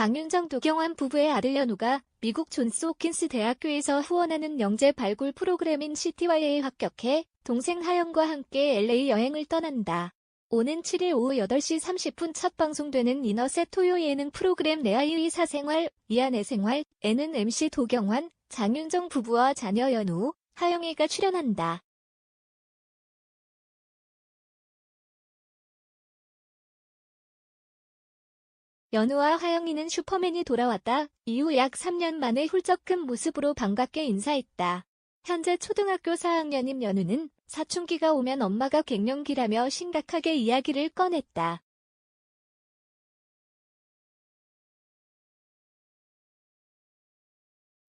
장윤정 도경환 부부의 아들 연우가 미국 존스 호킨스 대학교에서 후원하는 영재 발굴 프로그램인 CTY에 합격해 동생 하영과 함께 LA 여행을 떠난다. 오는 7일 오후 8시 30분 첫 방송되는 이너셋 토요 예능 프로그램 레아이의 사생활, 이안의 생활, 에는 MC 도경환, 장윤정 부부와 자녀 연우, 하영이가 출연한다. 연우와 하영이는 슈퍼맨이 돌아왔다 이후 약 3년 만에 훌쩍 큰 모습으로 반갑게 인사했다. 현재 초등학교 4학년인 연우는 사춘기가 오면 엄마가 갱년기라며 심각하게 이야기를 꺼냈다.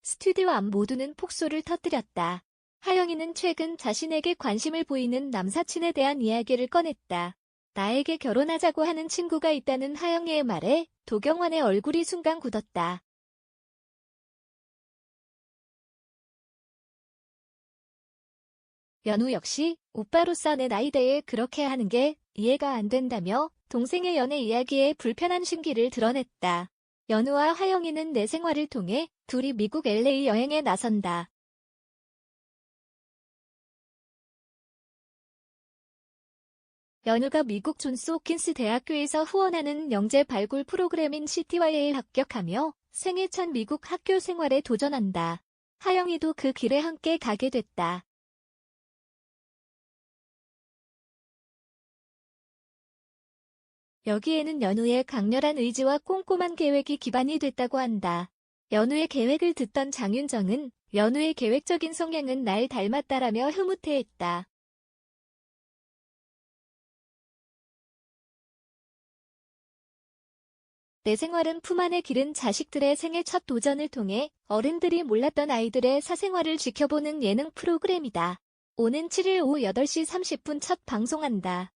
스튜디오 안 모두는 폭소를 터뜨렸다. 하영이는 최근 자신에게 관심을 보이는 남사친에 대한 이야기를 꺼냈다. 나에게 결혼하자고 하는 친구가 있다는 하영이의 말에 도경환의 얼굴이 순간 굳었다. 연우 역시 오빠로서 내 나이대에 그렇게 하는 게 이해가 안 된다며 동생의 연애 이야기에 불편한 심기를 드러냈다. 연우와 하영이는 내 생활을 통해 둘이 미국 LA 여행에 나선다. 연우가 미국 존스 호킨스 대학교에서 후원하는 영재 발굴 프로그램인 CTY에 합격하며 생애 첫 미국 학교 생활에 도전한다. 하영이도 그 길에 함께 가게 됐다. 여기에는 연우의 강렬한 의지와 꼼꼼한 계획이 기반이 됐다고 한다. 연우의 계획을 듣던 장윤정은 연우의 계획적인 성향은 날 닮았다라며 흐뭇해했다. 내 생활은 품 안에 기른 자식들의 생애 첫 도전을 통해 어른들이 몰랐던 아이들의 사생활을 지켜보는 예능 프로그램이다. 오는 7일 오후 8시 30분 첫 방송한다.